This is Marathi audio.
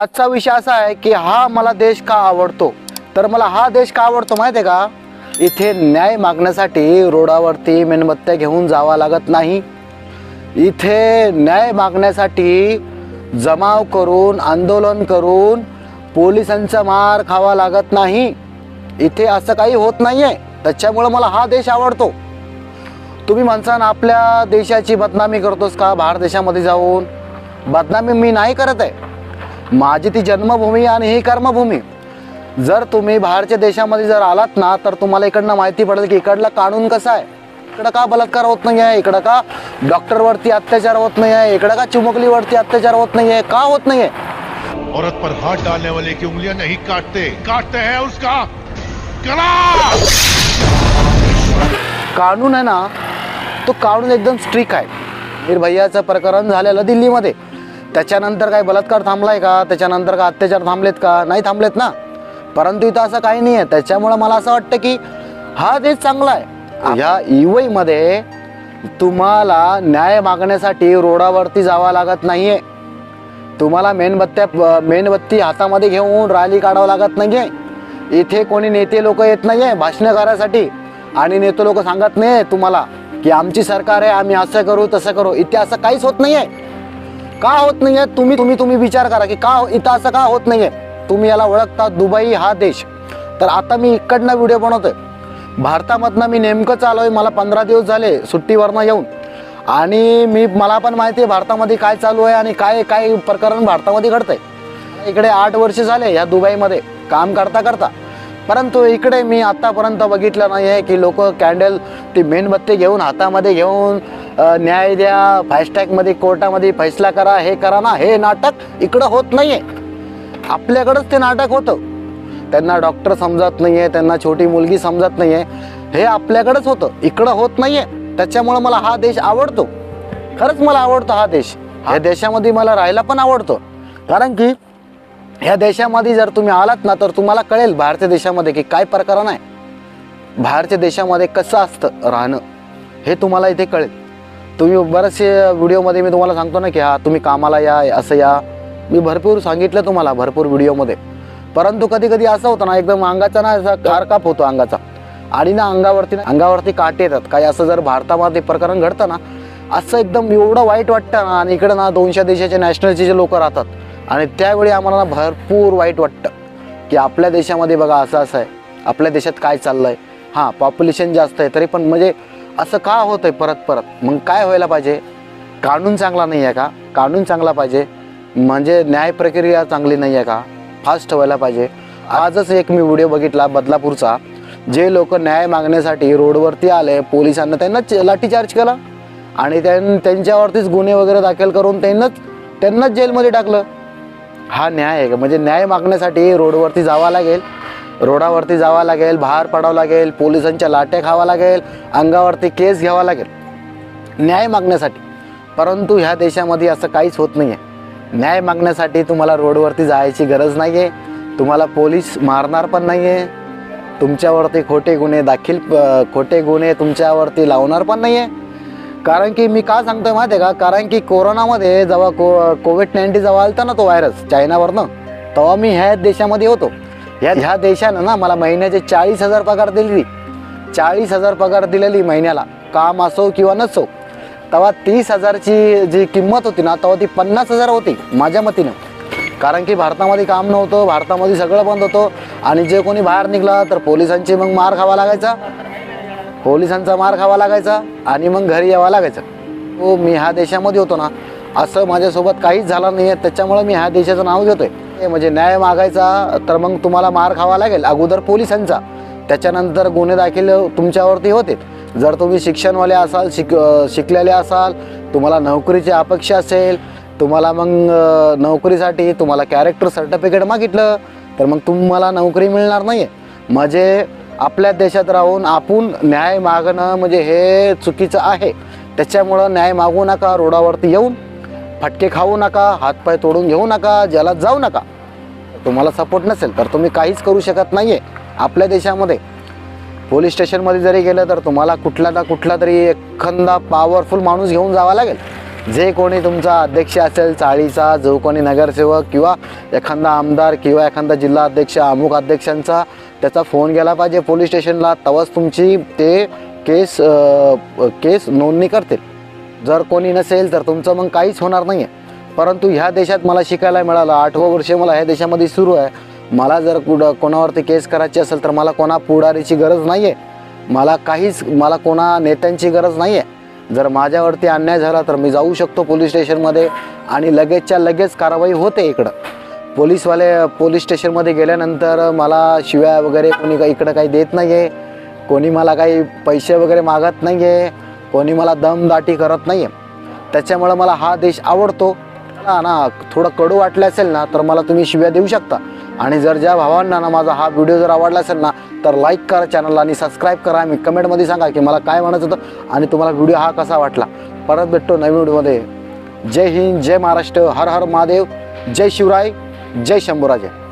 आजचा विषय असा आहे की हा मला देश का आवडतो? तर मला हा देश का आवडतो माहिती आहे का? इथे न्याय मागण्यासाठी रोडावरती मेणबत्त्या घेऊन जावा लागत नाही. इथे न्याय मागण्यासाठी जमाव करून आंदोलन करून पोलिसांचा मार खावा लागत नाही. इथे असं काही होत नाही आहे त्याच्यामुळं मला हा देश आवडतो. तुम्ही म्हणसान आपल्या देशाची बदनामी करतोस का? बाहेर देशामध्ये जाऊन. बदनामी मी नाही करत आहे. माझी ती जन्मभूमी आणि ही कर्मभूमी. जर तुम्ही बाहेरच्या देशामध्ये जर आलात ना तर तुम्हाला इकडनं माहिती पडेल की इकडला कानून कसा आहे. इकडं का बलात्कार होत नाही आहे? इकडं का डॉक्टरवरती अत्याचार होत नाही आहे? इकडं का चिमुकलीवरती अत्याचार होत नाही आहे? का होत नाही आहे? औरत पर हाथ डालने वाले की उंगलियां नहीं काटते। काटते हैं उसका। कानून आहे ना तो कानून एकदम स्ट्रिक आहे. निर्भयाचं प्रकरण झालेलं दिल्लीमध्ये. त्याच्यानंतर काय बलात्कार थांबलाय का? त्याच्यानंतर का अत्याचार थांबलेत का? नाही थांबलेत ना. परंतु इथं असं काही नाही आहे त्याच्यामुळं मला असं वाटतं की हा देश चांगला आहे. ह्या इवईमध्ये तुम्हाला न्याय मागण्यासाठी रोडावरती जावं लागत नाही आहे तुम्हाला मेणबत्त्या मेणबत्ती हातामध्ये घेऊन रॅली काढावं लागत नाहीये. इथे कोणी नेते लोक येत नाहीये भाषण करायसाठी. आणि नेते लोक सांगत नाही तुम्हाला की आमची सरकार आहे आम्ही असं करू तसं करू. इथे असं काहीच होत नाहीये. का होत नाहीये? तुम्ही तुम्ही तुम्ही विचार करा की का हो- इथं असं का होत नाहीये? तुम्ही याला ओळखता दुबई हा देश. तर आता मी इकडनं व्हिडिओ बनवतोय. भारतामधनं मी नेमकं चालू आहे मला पंधरा दिवस झाले सुट्टीवरनं येऊन. आणि मी मला पण माहिती आहे भारतामध्ये काय चालू आहे आणि काय काय प्रकरण भारतामध्ये घडतंय. इकडे आठ वर्ष झाले ह्या दुबईमध्ये. काम करता करता. परंतु इकडे मी आत्तापर्यंत बघितलं नाही आहे की लोक कॅन्डल ती मेणबत्ती घेऊन हातामध्ये घेऊन न्याय द्या फास्टॅगमध्ये कोर्टामध्ये फैसला करा हे करा ना हे नाटक इकडं होत नाही आहे आपल्याकडंच ते नाटक होतं. त्यांना डॉक्टर समजत नाही आहे त्यांना छोटी मुलगी समजत नाही आहे हे आपल्याकडंच होतं. इकडं होत नाही आहे त्याच्यामुळं मला हा देश आवडतो. खरंच मला आवडतो हा देश. ह्या देशामध्ये मला राहायला पण आवडतो. कारण की ह्या देशामध्ये जर तुम्ही आलात ना तर तुम्हाला कळेल बाहेरच्या देशामध्ये की काय प्रकरण आहे बाहेरच्या देशामध्ये कसं असतं राहणं हे तुम्हाला इथे कळेल. तुम्ही बरेचसे व्हिडिओमध्ये मी तुम्हाला सांगतो ना की हा तुम्ही कामाला या असं या. मी भरपूर सांगितलं तुम्हाला भरपूर व्हिडिओमध्ये. परंतु कधी कधी असं होतं ना एकदम अंगाचा ना असा कारकाप होतो अंगाचा. आणि ना अंगावरती ना अंगावरती काटे येतात. काही असं जर भारतामध्ये प्रकरण घडतं ना असं एकदम एवढं वाईट वाटतं ना आणि इकडं ना दोनशे देशाचे नॅशनलचे जे लोक राहतात. आणि त्यावेळी आम्हाला भरपूर वाईट वाटतं की आपल्या देशामध्ये बघा असं असं आहे. आपल्या देशात काय चाललं आहे हां पॉप्युलेशन जास्त आहे तरी पण म्हणजे असं का होतं आहे परत परत? मग काय व्हायला पाहिजे? कानून चांगला नाही आहे का? कानून चांगला पाहिजे. म्हणजे न्याय प्रक्रिया चांगली नाही आहे का? फास्ट व्हायला पाहिजे. आजच एक मी व्हिडिओ बघितला बदलापूरचा. जे लोक न्याय मागण्यासाठी रोडवरती आले पोलिसांना त्यांना लाठीचार्ज केला. आणि त्यां त्यांच्यावरतीच गुन्हे वगैरे दाखल करून त्यांनाच त्यांनाच जेलमध्ये टाकलं. हा न्याय आहे का? म्हणजे न्याय मागण्यासाठी रोडवरती जावं लागेल. रोडावरती जावं लागेल बाहेर पडावं लागेल पोलिसांच्या लाट्या खावा लागेल अंगावरती केस घ्यावा लागेल. न्याय मागण्यासाठी. परंतु ह्या देशामध्ये असं काहीच होत नाही आहे न्याय मागण्यासाठी तुम्हाला रोडवरती जायची गरज नाही आहे तुम्हाला पोलीस मारणार पण नाही आहे तुमच्यावरती खोटे गुन्हे दाखील खोटे गुन्हे तुमच्यावरती लावणार पण नाही आहे कारण की मी का सांगतोय माहिती आहे का? कारण की कोरोनामध्ये जेव्हा को कोविड नाईन्टीन जेव्हा आलता ना तो व्हायरस चायनावरनं तेव्हा मी ह्या देशामध्ये होतो. ह्या ह्या देशानं ना मला महिन्याचे चाळीस हजार पगार दिलेली. चाळीस हजार पगार दिलेली महिन्याला. काम असो किंवा नसो. तेव्हा तीस हजारची जी किंमत होती ना तेव्हा ती पन्नास हजार होती माझ्या मतीनं. कारण की भारतामध्ये काम नव्हतं भारतामध्ये सगळं बंद होतं. आणि जे कोणी बाहेर निघला तर पोलिसांची मग मार खावा लागायचा. पोलिसांचा मार खावा लागायचा आणि मग घरी यावं लागायचं. हो मी ह्या देशामध्ये होतो ना असं माझ्यासोबत काहीच झालं नाही आहे त्याच्यामुळे मी ह्या देशाचं नाव घेतोय. हे म्हणजे न्याय मागायचा तर मग तुम्हाला मार खावा लागेल. अगोदर पोलिसांचा. त्याच्यानंतर गुन्हे दाखल तुमच्यावरती होते. जर तुम्ही शिक्षणवाले असाल शिक शिकलेले असाल तुम्हाला नोकरीची अपेक्षा असेल तुम्हाला मग नोकरीसाठी तुम्हाला कॅरेक्टर सर्टिफिकेट मागितलं तर मग तुम्हाला नोकरी मिळणार नाही आहे म्हणजे आपल्या देशात राहून आपण न्याय मागणं म्हणजे हे चुकीचं आहे. त्याच्यामुळं न्याय मागू नका रोडावरती येऊन फटके खाऊ नका हातपाय तोडून घेऊ नका ज्याला जाऊ नका. तुम्हाला सपोर्ट नसेल तर तुम्ही काहीच करू शकत नाही आहे आपल्या देशामध्ये. पोलीस स्टेशनमध्ये जरी गेलं तर तुम्हाला कुठला ना कुठला तरी एखादा पॉवरफुल माणूस घेऊन जावा लागेल. जे कोणी तुमचा अध्यक्ष असेल चाळीचा जो कोणी नगरसेवक किंवा एखादा आमदार किंवा एखादा जिल्हा अध्यक्ष अमुक अध्यक्षांचा त्याचा फोन गेला पाहिजे पोलीस स्टेशनला तेव्हाच तुमची ते केस केस नोंदणी करतील. जर कोणी नसेल तर तुमचं मग काहीच होणार नाही आहे परंतु ह्या देशात मला शिकायला मिळालं आठवं वर्ष मला ह्या देशामध्ये सुरू आहे. मला जर कुठं कोणावरती केस करायची असेल तर मला कोणा पुढारीची गरज नाही आहे मला काहीच मला कोणा नेत्यांची गरज नाही आहे जर माझ्यावरती अन्याय झाला तर मी जाऊ शकतो पोलीस स्टेशनमध्ये आणि लगेचच्या लगेच कारवाई होते इकडं. पोलीसवाले पोलीस स्टेशनमध्ये गेल्यानंतर मला शिव्या वगैरे कोणी काही इकडं काही देत नाही आहे कोणी मला काही पैसे वगैरे मागत नाही आहे कोणी मला दमदाटी करत नाही आहे त्याच्यामुळं मला हा देश आवडतो. ना ना थोडं कडू वाटलं असेल ना तर मला तुम्ही शिव्या देऊ शकता. आणि जर ज्या भावांना ना माझा हा व्हिडिओ जर आवडला असेल ना तर लाईक करा चॅनलला आणि सबस्क्राईब करा. मी कमेंटमध्ये सांगा की मला काय म्हणायचं होतं आणि तुम्हाला व्हिडिओ हा कसा वाटला. परत भेटतो नवीन व्हिडिओमध्ये. जय हिंद जय महाराष्ट्र. हर हर महादेव. जय शिवराय. जय शंभूराजे.